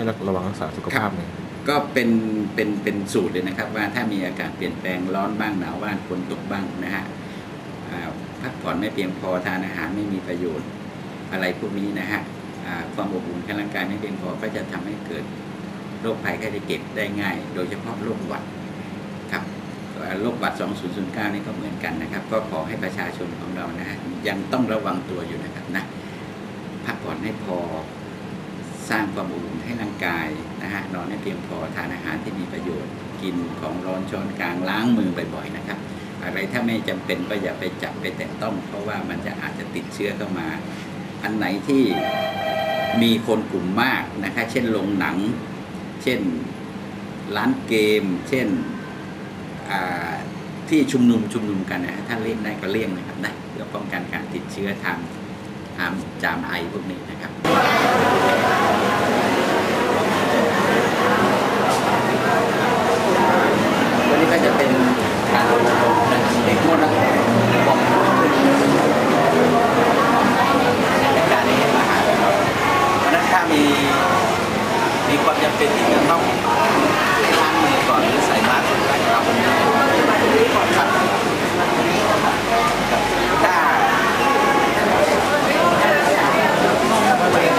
ให้ระวังรักษาสุขภาพเนี่ยก็เป็นเป็นเป็นสูตรเลยนะครับ ว่าถ้ามีอาการเปลี่ยนแปลงร้อนบ้างหนาวบ้างฝนตกบ้างนะฮะอ่าพักผ่อนไม่เพียงพอทานอาหารไม่มีประโยชน์อะไรพวกนี้นะฮะอ่าความอบอุ่นของร่างกายไม่เพียงพอก็จะทำให้เกิดโรคภัยไข้เจ็บได้ง่าย โดยเฉพาะโรคหวัดครับโรคหวัด 2009 นี่ก็เหมือนกันนะครับ ก็ขอให้ประชาชนของเรานะฮะยังต้องระวังตัวอยู่นะครับนะพักผ่อนให้พอ สร้างความอบอุ่นให้ร่างกายนะฮะนอนให้เพียงพอทานอาหารที่มีประโยชน์ กินของร้อนช้อนกลางล้างมือบ่อยๆนะครับ อะไรถ้าไม่จำเป็นก็อย่าไปจับไปแตะต้อง เพราะว่ามันจะอาจจะติดเชื้อเข้ามา อันไหนที่มีคนกลุ่มมากนะคะเช่นโรงหนัง เช่นร้านเกม เช่นที่ชุมนุมชุมนุมกันนะฮะถ้าเลี่ยงได้ก็เลี่ยงนะครับนะเพื่อป้องกันการติดเชื้อทางทางจามไอพวกนี้นะครับ ตัวนี้ก็จะเป็นการอบรมนะเด็กมดนะบอกในการนี้มาหาเราเพราะฉะนั้นถ้ามีมีความจำ เป็นที่จะต้องล้างมือก่อนหรือใส่มาสก์ครับครับถ้า เดี๋ยว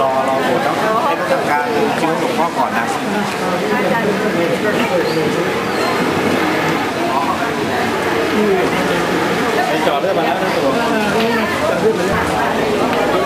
รอรอโหวตแล้วให้ทำการคิวหลวงพ่อก่อนนะไปจอดเรื่องมาแล้วนะตัว